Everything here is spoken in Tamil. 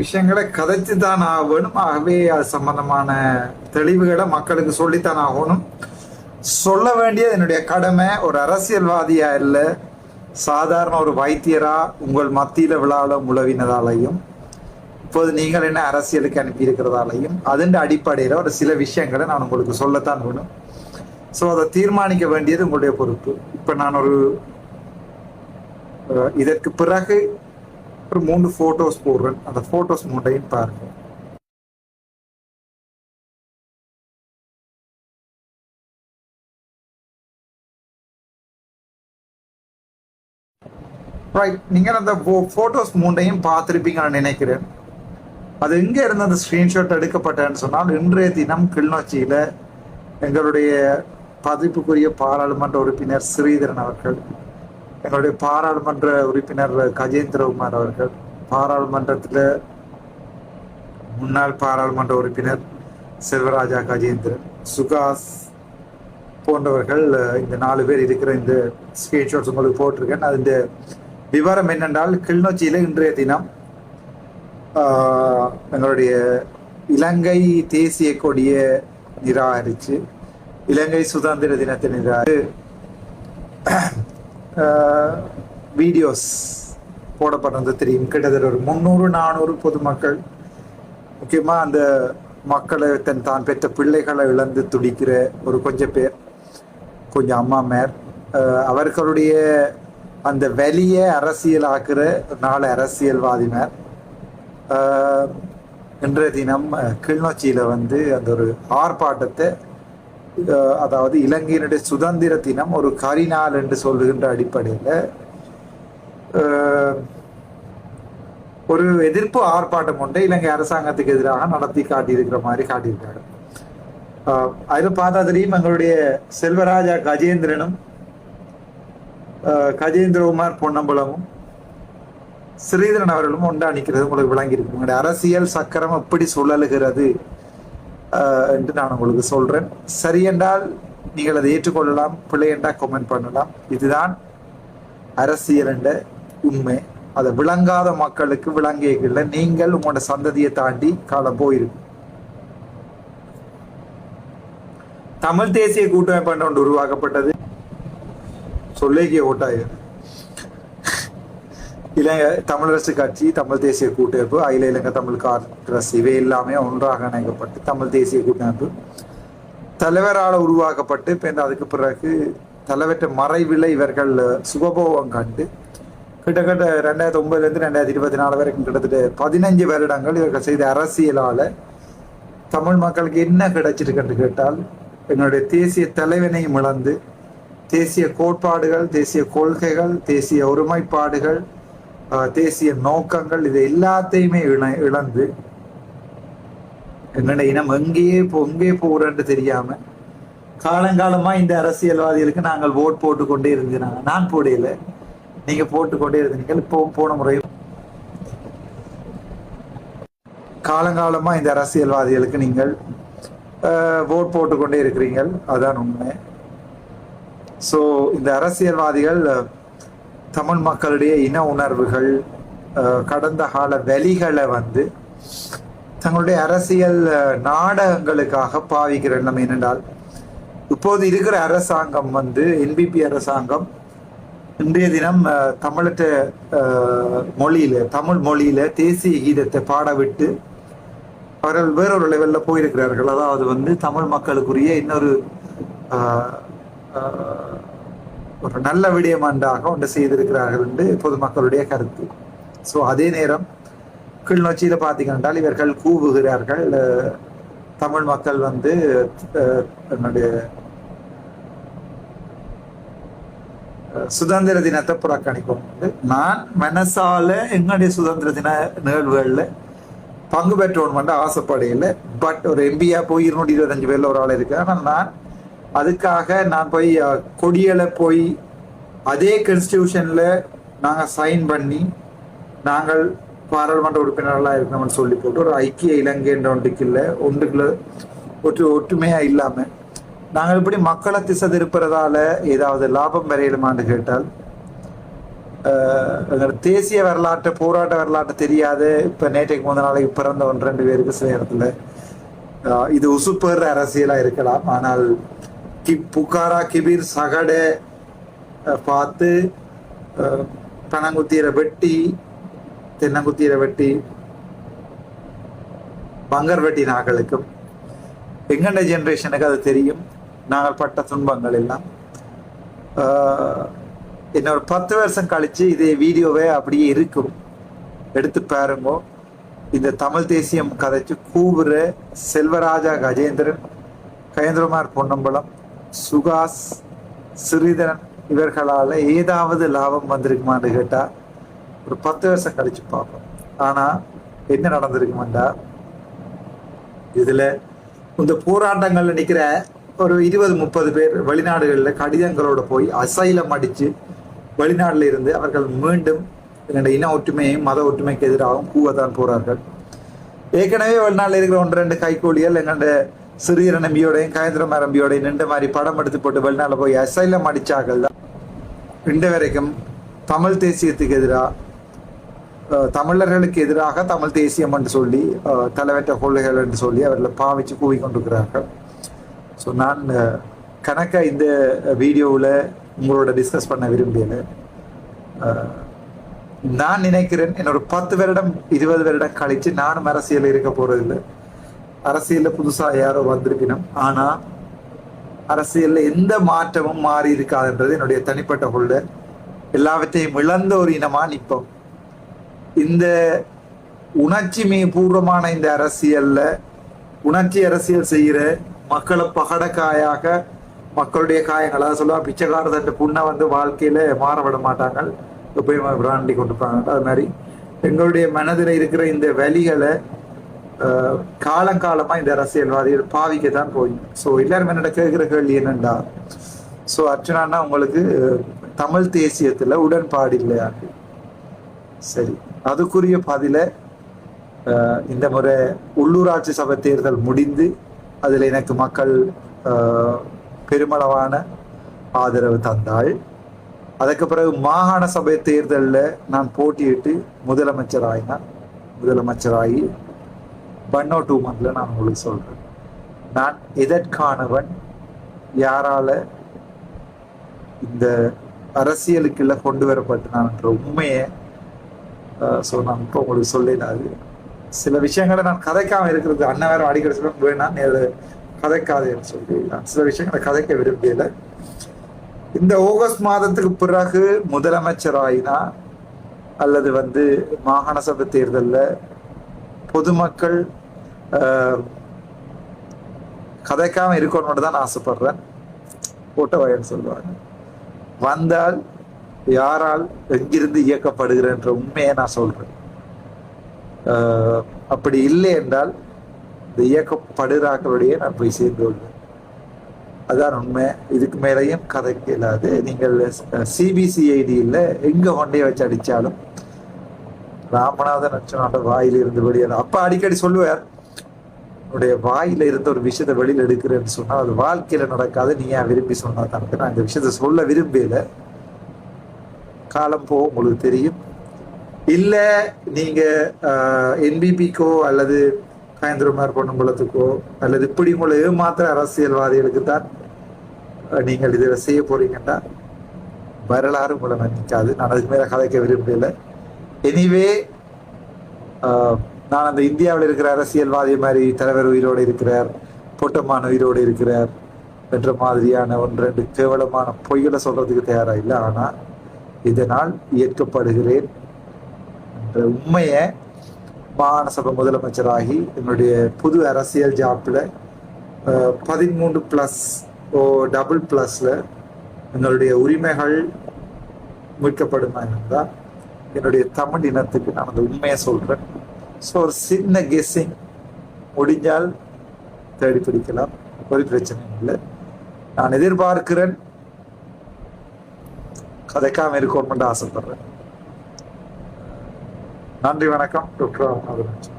விஷயங்களை கதைச்சு தான் ஆகணும் ஆகவே அது சம்பந்தமான தெளிவுகளை மக்களுக்கு சொல்லித்தான் ஆகணும். சொல்ல வேண்டியது என்னுடைய கடமை. ஒரு அரசியல்வாதியா இல்ல சாதாரண ஒரு வைத்தியரா உங்கள் மத்தியில விழாவில் உழவினதாலையும் இப்போது நீங்கள் என்ன அரசியலுக்கு அனுப்பி இருக்கிறதாலையும் அதன் அடிப்படையில் ஒரு சில விஷயங்களை நான் உங்களுக்கு சொல்லத்தான் வேணும். ஸோ அதை தீர்மானிக்க வேண்டியது உங்களுடைய பொறுப்பு. இப்போ நான் ஒரு இதற்கு பிறகு ஒரு மூணு போட்டோஸ் போடுறேன். அந்த போட்டோஸ் மூட்டையும் பாருங்க. ரைட் நீங்கள் அந்த ஃபோட்டோஸ் மூண்டையும் பார்த்துருப்பீங்கன்னு நினைக்கிறேன். அது எங்க இருந்து அந்த ஸ்க்ரீன்ஷாட் எடுக்கப்பட்டேன்னு சொன்னால் இன்றைய தினம் கிளிநொச்சியில எங்களுடைய பதிப்புக்குரிய பாராளுமன்ற உறுப்பினர் ஸ்ரீதரன் அவர்கள் எங்களுடைய பாராளுமன்ற உறுப்பினர் கஜேந்திரகுமார் அவர்கள் பாராளுமன்றத்தில் முன்னாள் பாராளுமன்ற உறுப்பினர் செல்வராஜா கஜேந்திரன் சுகாஸ் போன்றவர்கள் இந்த நாலு பேர் இருக்கிற இந்த ஸ்கிரீன்ஷாட்ஸ் உங்களுக்கு போட்டிருக்கேன். அது இந்த விவரம் என்னென்றால் கிளிநொச்சியில் இன்றைய தினம் எங்களுடைய இலங்கை தேசிய கொடியை நிராகரிச்சு இலங்கை சுதந்திர தினத்தை நிராகரி வீடியோஸ் போடப்படுறது தெரியும். கிட்டத்தட்ட ஒரு முந்நூறு நானூறு பொதுமக்கள். முக்கியமாக அந்த மக்களை தன் தான் பெற்ற பிள்ளைகளை இழந்து துடிக்கிற ஒரு கொஞ்சம் பேர் கொஞ்சம் அம்மா மேர். அவர்களுடைய அந்த வெளிய அரசியலாக்குற நாலு அரசியல்வாதி மேர். இன்றைய தினம் கிளிநொச்சியில் வந்து அந்த ஒரு ஆர்ப்பாட்டத்தை அதாவது இலங்கையினுடைய சுதந்திர தினம் ஒரு கரிநாள் என்று சொல்லுகின்ற அடிப்படையில் ஒரு எதிர்ப்பு ஆர்ப்பாட்டம் ஒன்றை இலங்கை அரசாங்கத்துக்கு எதிராக நடத்தி காட்டியிருக்கிற மாதிரி காட்டியிருக்காங்க ஆஹ் அதில் பார்த்தா தெரியும் எங்களுடைய செல்வராஜா கஜேந்திரனும் கஜேந்திரகுமார் பொன்னம்பலமும் ஸ்ரீதரன் அவர்களும் ஒன்றா நிற்கிறது உங்களுக்கு விளங்கியிருக்கு. உங்களுடைய அரசியல் சக்கரம் எப்படி சுழலுகிறது? என்று நான் உங்களுக்கு சொல்றேன். சரி என்றால் நீங்கள் அதை ஏற்றுக்கொள்ளலாம். பிள்ளை என்றால் கமெண்ட் பண்ணலாம். இதுதான் அரசியல் என்ற உண்மை. அதை விளங்காத மக்களுக்கு விளங்கியல நீங்கள் உங்களோட சந்ததியை தாண்டி காலம் போயிருக்கு தமிழ் தேசிய கூட்டமைப்பு ஒன்று உருவாக்கப்பட்டது. சொல்லேகிய ஓட்டாயிரு. இளைய தமிழரசு கட்சி தமிழ் தேசிய கூட்டமைப்பு அகில இலங்கை தமிழ் காங்கிரஸ் இவை எல்லாமே ஒன்றாக இணைக்கப்பட்டு தமிழ் தேசிய கூட்டமைப்பு தலைவரால் உருவாக்கப்பட்டு பின் அதுக்கு பிறகு தலைவற்ற மறைவில் இவர்கள் சுகபோகம் கண்டு கிட்டத்தட்ட ரெண்டாயிரத்தி ஒன்பதுலேருந்து ரெண்டாயிரத்தி இருபத்தி நாலு வரைக்கும் கிட்டத்தட்ட பதினஞ்சு வருடங்கள் இவர்கள் செய்த அரசியலால் தமிழ் மக்களுக்கு என்ன கிடைச்சிருக்குன்னு கேட்டால் என்னுடைய தேசிய தலைவனையும் இழந்து தேசிய கோட்பாடுகள் தேசிய கொள்கைகள் தேசிய ஒருமைப்பாடுகள் தேசிய நோக்கங்கள் இது எல்லாத்தையுமே இழ- இழந்து என்னோட இனம் எங்கேயே போ எங்கே தெரியாம காலங்காலமா இந்த அரசியல்வாதிகளுக்கு நாங்கள் ஓட் போட்டு கொண்டே இருந்தாங்க நான் போடையில நீங்க போட்டு கொண்டே இருந்தீங்க இப்போ போன முறை காலங்காலமா இந்த அரசியல்வாதிகளுக்கு நீங்கள் ஓட் போட்டு கொண்டே இருக்கிறீர்கள். அதான் உண்மை. ஸோ இந்த அரசியல்வாதிகள் தமிழ் மக்களுடைய இன உணர்வுகள் கடந்த கால வெளிகளை வந்து தங்களுடைய அரசியல் நாடகங்களுக்காக பாவிக்கிற எண்ணம் என்னென்றால் இப்போது இருக்கிற அரசாங்கம் வந்து என்பிபி அரசாங்கம் இன்றைய தினம் தமிழற்ற மொழியில தமிழ் மொழியில தேசிய கீதத்தை பாடவிட்டு அவர்கள் வேறொரு லெவல்ல போயிருக்கிறார்கள். அதாவது வந்து தமிழ் மக்களுக்குரிய இன்னொரு ஒரு நல்ல விடயமன்றாக ஒன்று செய்திருக்கிறார்கள் என்று பொதுமக்களுடைய கருத்து. ஸோ அதே நேரம் கிளிநொச்சியில பார்த்தீங்கன்னா இவர்கள் கூவுகிறார்கள். தமிழ் மக்கள் வந்து என்னுடைய சுதந்திர தினத்தை புறக்கணிக்கும் நான் மனசால எங்களுடைய சுதந்திர தின நிகழ்வுகளில் பங்கு பெற்றோன்னு மட்டும் ஆசைப்படையில பட் ஒரு எம்பியா போய் இருநூற்றி இருபத்தஞ்சு பேர்ல ஒரு ஆள் இருக்கு ஆனால் நான் அதுக்காக நான் போய் கொடியில் போய் அதே கன்ஸ்டியூஷனில் நாங்கள் சைன் பண்ணி நாங்கள் பாராளுமன்ற உறுப்பினர்களாக இருக்கணும்னு சொல்லி போட்டு ஒரு ஐக்கிய இலங்கை என்ற ஒன்றுக்கு இல்லை ஒன்றுக்குள்ள ஒற்று ஒற்றுமையாக இல்லாமல் நாங்கள் இப்படி மக்களை திசை திருப்புறதால ஏதாவது லாபம் வரையிலுமான்னு கேட்டால் தேசிய வரலாற்று போராட்ட வரலாற்று தெரியாது இப்போ நேற்றைக்கு முந்த நாளைக்கு பிறந்த ஒன்று ரெண்டு பேருக்கு சில இடத்துல இது உசுப்பேற அரசியலாக இருக்கலாம். ஆனால் கி புகாரா கிபீர் சகடை பார்த்து அஹ், பனங்குத்தீரை வெட்டி தென்னங்குத்தீரை வெட்டி பங்கர் வெட்டி நாங்களுக்கும் எங்கண்ட ஜென்ரேஷனுக்கு அது தெரியும் நாங்கள் பட்ட துன்பங்கள் எல்லாம் என்னோட இன்னொரு பத்து வருஷம் கழிச்சு இதே வீடியோவே அப்படியே இருக்கும் எடுத்து பாருங்க இந்த தமிழ் தேசியம் கதைச்சு கூவுற செல்வராஜா கஜேந்திரன் கஜேந்திரகுமார் பொன்னம்பலம் சுகாஸ் சிறிதரன் இவர்களால ஏதாவது லாபம் வந்திருக்குமான்னு கேட்டா ஒரு பத்து வருஷம் கழிச்சு பார்ப்போம். ஆனா என்ன நடந்திருக்குமெண்டா? இதுல இந்த போராட்டங்களில் நிக்கிற ஒரு இருபது முப்பது பேர் வெளிநாடுகளில் கடிதங்களோட போய் அசைலம் அடிச்சு வெளிநாடுல இருந்து அவர்கள் மீண்டும் என்னுடைய இன ஒற்றுமையும் மத ஒற்றுமைக்கு எதிராகவும் கூவத்தான் போகிறார்கள் ஏற்கனவே வெளிநாட்டில் இருக்கிற ஒன்று ரெண்டு கைகூலிகள் எங்களுடைய சிறியர நம்பியோடையும் கயந்திரமா நம்பியோடையும் நின்ற மாதிரி படம் எடுத்து போட்டு வெளிநாள் போய் அசைலம் அடிச்சார்கள். தான் இன்று வரைக்கும் தமிழ் தேசியத்துக்கு எதிராக தமிழர்களுக்கு எதிராக தமிழ் தேசியம் என்று சொல்லி தலைவற்ற கொள்கைகள் என்று சொல்லி அவர்களை பாவிச்சு கூவி கொண்டிருக்கிறார்கள். ஸோ நான் கணக்காக இந்த வீடியோவில் உங்களோட டிஸ்கஸ் பண்ண விரும்பியது நான் நினைக்கிறேன் என்னோட பத்து வருடம் இருபது வருடம் கழித்து நானும் அரசியல் இருக்க போகிறதில்லை அரசியல்ல புதுசா யாரோ வந்திருக்கணும். ஆனா அரசியல்ல எந்த மாற்றமும் மாறி இருக்காதுன்றது என்னுடைய தனிப்பட்ட கொள்கை. எல்லாவற்றையும் இழந்த ஒரு இனமா நிற்போம். இந்த உணர்ச்சி பூர்வமான இந்த அரசியல்ல உணர்ச்சி அரசியல் செய்கிற மக்களை பகடக்காயாக மக்களுடைய காயங்கள் அதாவது சொல்லுவா பிச்சைக்கார தட்டு புண்ணை வந்து வாழ்க்கையில மாற விட மாட்டாங்க. எப்பயும் பிராண்டி கொண்டுப்பாங்க அது மாதிரி எங்களுடைய மனதில் இருக்கிற இந்த வழிகளை ஆஹ், காலங்காலமா இந்த அரசியல்வாதிகள் பாவிக்க தான் போய் ஸோ எல்லாரும் என்னோட கேட்கிற கேள்வி என்னண்டா? ஸோ அர்ச்சனான்னா உங்களுக்கு தமிழ் தேசியத்துல உடன்பாடு இல்லையா? சரி. அதுக்குரிய பதில இந்த முறை உள்ளூராட்சி சபை தேர்தல் முடிந்து அதில் எனக்கு மக்கள் பெருமளவான ஆதரவு தந்தாள். அதுக்கு பிறகு மாகாண சபை தேர்தலில் நான் போட்டியிட்டு முதலமைச்சர் ஆயினான் முதலமைச்சராகி ஒன் ஓ டூ மந்த்ல நான் உங்களுக்கு சொல்றேன். நான் எதற்கானவன்? யாரால இந்த அரசியலுக்குள்ள கொண்டு வரப்பட்டான்ற உண்மையை ஸோ நான் இப்போ உங்களுக்கு சொல்லிடாது சில விஷயங்களை நான் கதைக்காமல் இருக்கிறது அண்ணன் வேற அடிக்கடி சொல்ல வேணாம் கதைக்காதேன்னு சொல்லி. நான் சில விஷயங்களை கதைக்க விரும்பல இந்த ஆகஸ்ட் மாதத்துக்கு பிறகு முதலமைச்சர் ஆயினா அல்லது வந்து மாகாண சபை தேர்தல்ல பொதுமக்கள் ஆஹ், கதைக்காம இருக்கணும்னு தான் ஆசைப்படுறேன். போட்ட வயல் சொல்லுவாங்க. வந்தால் யாரால் எங்கிருந்து இயக்கப்படுகிறன்ற உண்மையை நான் சொல்றேன். ஆஹ், அப்படி இல்லை என்றால் இந்த இயக்கப்படுகிறாக்களுடைய நான் போய் சேர்ந்து கொள்வேன். அதான் உண்மை. இதுக்கு மேலேயும் கதைக்கு இல்லாது. நீங்கள் சிபிசிஐடியில் எங்க கொண்டே வச்சு அடிச்சாலும் ராமநாதன் அச்சனோட வாயிலிருந்து வெளியே அப்ப அடிக்கடி சொல்லுவார் உன்னுடைய வாயில இருந்த ஒரு விஷயத்தை வெளியில் எடுக்கிறேன்னு சொன்னா அது வாழ்க்கையில நடக்காது. நீ ஏன் விரும்பி சொன்னா தனக்கு நான் இந்த விஷயத்த சொல்ல விரும்பல. காலம் போக உங்களுக்கு தெரியும். இல்ல நீங்க என்பிபிக்கோ அல்லது காயந்திரமார் பொண்ணுங்குளத்துக்கோ அல்லது இப்படி உங்களை ஏமாத்திர அரசியல்வாதிகளுக்கு தான் நீங்கள் இதை செய்ய போறீங்கன்னா வரலாறு உங்களை மன்னிக்காது. நான் அதுக்கு மேல கதைக்க விரும்பல. எனிவே நான் அந்த இந்தியாவில் இருக்கிற அரசியல்வாதி மாதிரி தலைவர் உயிரோடு இருக்கிறார் பொட்டமான உயிரோடு இருக்கிறார் என்ற மாதிரியான ஒன்று ரெண்டு கேவலமான பொய்களை சொல்றதுக்கு தயாராக இல்லை. ஆனால் இதனால் ஏற்கப்படுகிறேன் என்ற உண்மையை மாகாண சபை முதலமைச்சராகி என்னுடைய புது அரசியல் ஜாப்பில் பதிமூன்று ப்ளஸ் ஓ டபுள் ப்ளஸில் என்னுடைய உரிமைகள் மீட்கப்படுமா இருந்தால் என்னுடைய தமிழ் இனத்துக்கு நான் அந்த உண்மையை சொல்கிறேன் ஸோ ஒரு சின்ன கெஸ்ஸிங் முடிஞ்சால் தேடி பிடிக்கலாம். ஒரு பிரச்சனையும் இல்லை. நான் எதிர்பார்க்கிறேன். கதைக்காம இருக்கணும்னு ஆசைப்படுறேன். நன்றி வணக்கம். டாக்டர் ராமநாதன்.